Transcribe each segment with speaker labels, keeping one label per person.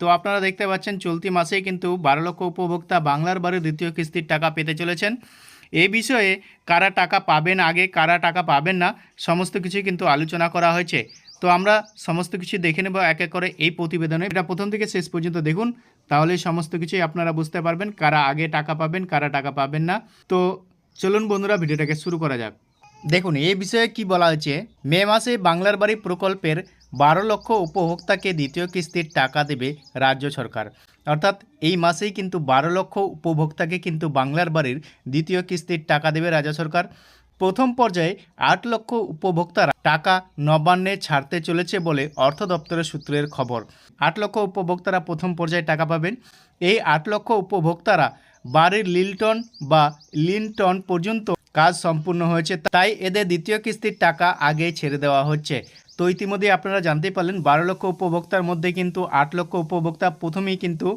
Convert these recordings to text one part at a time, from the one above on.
Speaker 1: তো আপনারা দেখতে পাচ্ছেন, চলতি মাসেই কিন্তু বারো লক্ষ উপভোক্তা বাংলার বাড়ির দ্বিতীয় কিস্তির টাকা পেতে চলেছেন। এই বিষয়ে কারা টাকা পাবেন আগে, কারা টাকা পাবেন না, সমস্ত কিছুই কিন্তু আলোচনা করা হয়েছে। তো আমরা সমস্ত কিছু দেখে নেব এক এক করে এই প্রতিবেদনে। এটা প্রথম থেকে শেষ পর্যন্ত দেখুন, তাহলে সমস্ত কিছুই আপনারা বুঝতে পারবেন, কারা আগে টাকা পাবেন, কারা টাকা পাবেন না। তো চলুন বন্ধুরা, ভিডিওটাকে শুরু করা যাক। দেখুন এই বিষয়ে কি বলা হয়েছে, মে মাসে বাংলার বাড়ি প্রকল্পের বারো লক্ষ উপভোক্তাকে দ্বিতীয় কিস্তির টাকা দেবে রাজ্য সরকার। অর্থাৎ এই মাসেই কিন্তু বারো লক্ষ উপভোক্তাকে কিন্তু বাংলার বাড়ির দ্বিতীয় কিস্তির টাকা দেবে রাজ্য সরকার। প্রথম পর্যায়ে আট লক্ষ উপভোক্তারা টাকা নবান্নে ছাড়তে চলেছে বলে অর্থ দপ্তরের সূত্রের খবর। আট লক্ষ উপভোক্তারা প্রথম পর্যায়ে টাকা পাবেন। এই আট লক্ষ উপভোক্তারা বাড়ির লিলটন বা লিনটন পর্যন্ত কাজ সম্পূর্ণ হয়েছে, তাই এদের দ্বিতীয় কিস্তির টাকা আগেই ছেড়ে দেওয়া হচ্ছে। তো ইতিমধ্যে আপনারা জানতে পারলেন, বারো লক্ষ উপভোক্তার মধ্যে কিন্তু আট লক্ষ উপভোক্তা প্রথমেই কিন্তু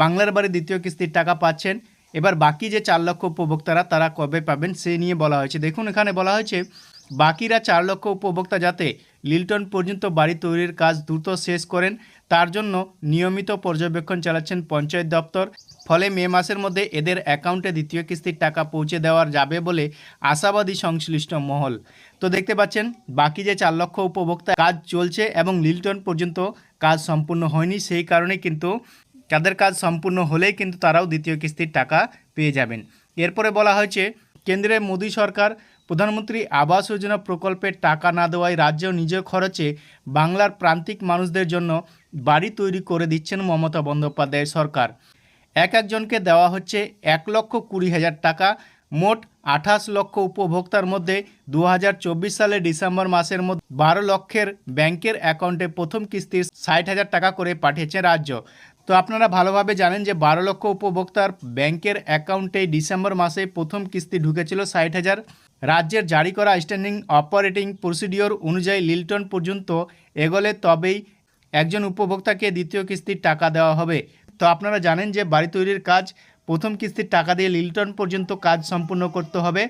Speaker 1: বাংলার বাড়ি দ্বিতীয় কিস্তির টাকা পাচ্ছেন। এবার বাকি যে চার লক্ষ উপভোক্তারা, তারা কবে পাবেন সে নিয়ে বলা হয়েছে। দেখুন, এখানে বলা হয়েছে, বাকিরা চার লক্ষ উপভোক্তা যাতে লিল্টন পর্যন্ত বাড়ি তৈরির কাজ দ্রুত শেষ করেন। তার জন্য নিয়মিত পর্যবেক্ষণ চালাচ্ছেন পঞ্চায়েত দপ্তর। ফলে মে মাসের মধ্যে এদের অ্যাকাউন্টে দ্বিতীয় কিস্তির টাকা পৌঁছে দেওয়ার যাবে বলে আশাবাদী সংশ্লিষ্ট মহল। তো দেখতে পাচ্ছেন, বাকি যে চার লক্ষ উপভোক্তা কাজ চলছে এবং লিলটন পর্যন্ত কাজ সম্পূর্ণ হয়নি, সেই কারণে কিন্তু তাদের কাজ সম্পূর্ণ হলেই কিন্তু তারাও দ্বিতীয় কিস্তির টাকা পেয়ে যাবেন। এরপরে বলা হয়েছে কেন্দ্রের মোদী সরকার প্রধানমন্ত্রী আবাস যোজনা প্রকল্পের টাকা না দেওয়ায় রাজ্য নিজ খরচে বাংলার প্রান্তিক মানুষদের জন্য বাড়ি তৈরি করে দিচ্ছেন মমতা বন্দ্যোপাধ্যায়ের সরকার। এক একজনকে দেওয়া হচ্ছে এক লক্ষ কুড়ি হাজার টাকা, মোট আঠাশ লক্ষ উপভোক্তার মধ্যে দু সালের ডিসেম্বর মাসের মধ্যে বারো লক্ষের ব্যাংকের অ্যাকাউন্টে প্রথম কিস্তির ষাট হাজার টাকা করে পাঠিয়েছে রাজ্য। তো আপনারা ভালোভাবে জানেন যে বারো লক্ষ উপভোক্তার ব্যাংকের অ্যাকাউন্টে ডিসেম্বর মাসে প্রথম কিস্তি ঢুকেছিল ষাট হাজার। রাজ্যের জারি করা স্ট্যান্ডিং অপারেটিং প্রসিডিওর অনুযায়ী লিলটন পর্যন্ত এগোলে তবেই একজন উপভোক্তাকে দ্বিতীয় কিস্তির টাকা দেওয়া হবে। তো আপনারা জানেন যে বাড়ি তৈরির কাজ, প্রথম কিস্তির টাকা দিয়ে লিলটন পর্যন্ত কাজ সম্পূর্ণ করতে হবে।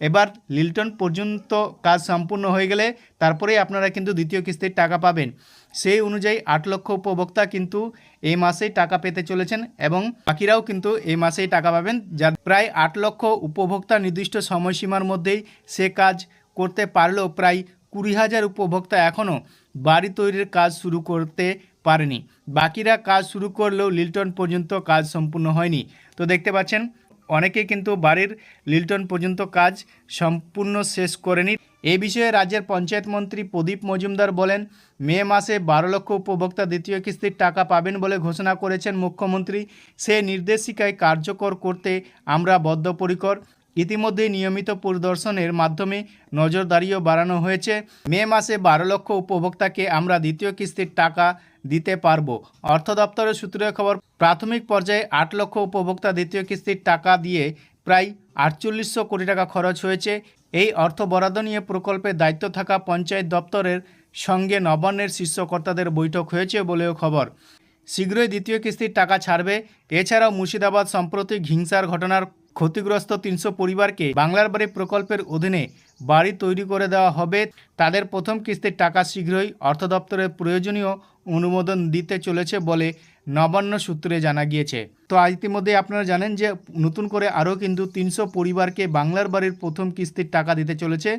Speaker 1: এবার লিলটন পর্যন্ত কাজ সম্পূর্ণ হয়ে গেলে তারপরেই আপনারা কিন্তু দ্বিতীয় কিস্তির টাকা পাবেন। সেই অনুযায়ী আট লক্ষ উপভোক্তা কিন্তু এই মাসেই টাকা পেতে চলেছেন এবং বাকিরাও কিন্তু এই মাসেই টাকা পাবেন, যা প্রায় আট লক্ষ উপভোক্তা নির্দিষ্ট সময়সীমার মধ্যেই সে কাজ করতে পারলেও প্রায় কুড়ি হাজার উপভোক্তা এখনও বাড়ি তৈরির কাজ শুরু করতে পারেনি। বাকিরা কাজ শুরু করলেও লিলটন পর্যন্ত কাজ সম্পূর্ণ হয়নি। তো দেখতে পাচ্ছেন অনেকে কিন্তু বাড়ির লিলটন পর্যন্ত কাজ সম্পূর্ণ শেষ করেনি। এ বিষয়ে রাজ্যের পঞ্চায়েত মন্ত্রী প্রদীপ মজুমদার বলেন, মে মাসে বারো লক্ষ উপভোক্তা দ্বিতীয় কিস্তির টাকা পাবেন বলে ঘোষণা করেছেন মুখ্যমন্ত্রী। সে নির্দেশিকায় কার্যকর করতে আমরা বদ্ধপরিকর। ইতিমধ্যে নিয়মিত পরিদর্শনের মাধ্যমে নজরদারিও বাড়ানো হয়েছে। মে মাসে বারো লক্ষ উপভোক্তাকে আমরা দ্বিতীয় কিস্তির টাকা দিতে পারব। অর্থ দপ্তরের সূত্রে খবর, প্রাথমিক পর্যায়ে আট লক্ষ উপভোক্তা দ্বিতীয় কিস্তির টাকা দিয়ে প্রায় আটচল্লিশশো কোটি টাকা খরচ হয়েছে। এই অর্থ বরাদ্দ নিয়ে প্রকল্পের দায়িত্ব থাকা পঞ্চায়েত দপ্তরের সঙ্গে নবান্নের শীর্ষকর্তাদের বৈঠক হয়েছে বলেও খবর। শীঘ্রই দ্বিতীয় কিস্তির টাকা ছাড়বে। এছাড়াও মুর্শিদাবাদ সাম্প্রতিক হিংসার ঘটনার ক্ষতিগ্রস্ত তিনশো পরিবারকে বাংলার বাড়ি প্রকল্পের অধীনে বাড়ি তৈরি করে দেওয়া হবে। তাদের প্রথম কিস্তির টাকা শীঘ্রই অর্থ দপ্তরের প্রয়োজনীয় অনুমোদন দিতে চলেছে বলে নবান্ন সূত্রে জানা গিয়েছে। তো ইতিমধ্যে আপনারা জানেন যে নতুন করে আরও কিন্তু তিনশো পরিবারকে বাংলার বাড়ির প্রথম কিস্তির টাকা দিতে চলেছে,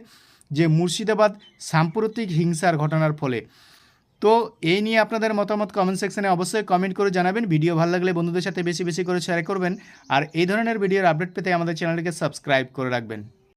Speaker 1: যে মুর্শিদাবাদ সাম্প্রতিক হিংসার ঘটনার ফলে। তো এই নিয়ে আপনাদের মতামত কমেন্ট সেকশানে অবশ্যই কমেন্ট করে জানাবেন। ভিডিও ভালো লাগলে বন্ধুদের সাথে বেশি বেশি করে শেয়ার করবেন। আর এই ধরনের ভিডিওর আপডেট পেতে আমাদের চ্যানেলটিকে সাবস্ক্রাইব করে রাখবেন।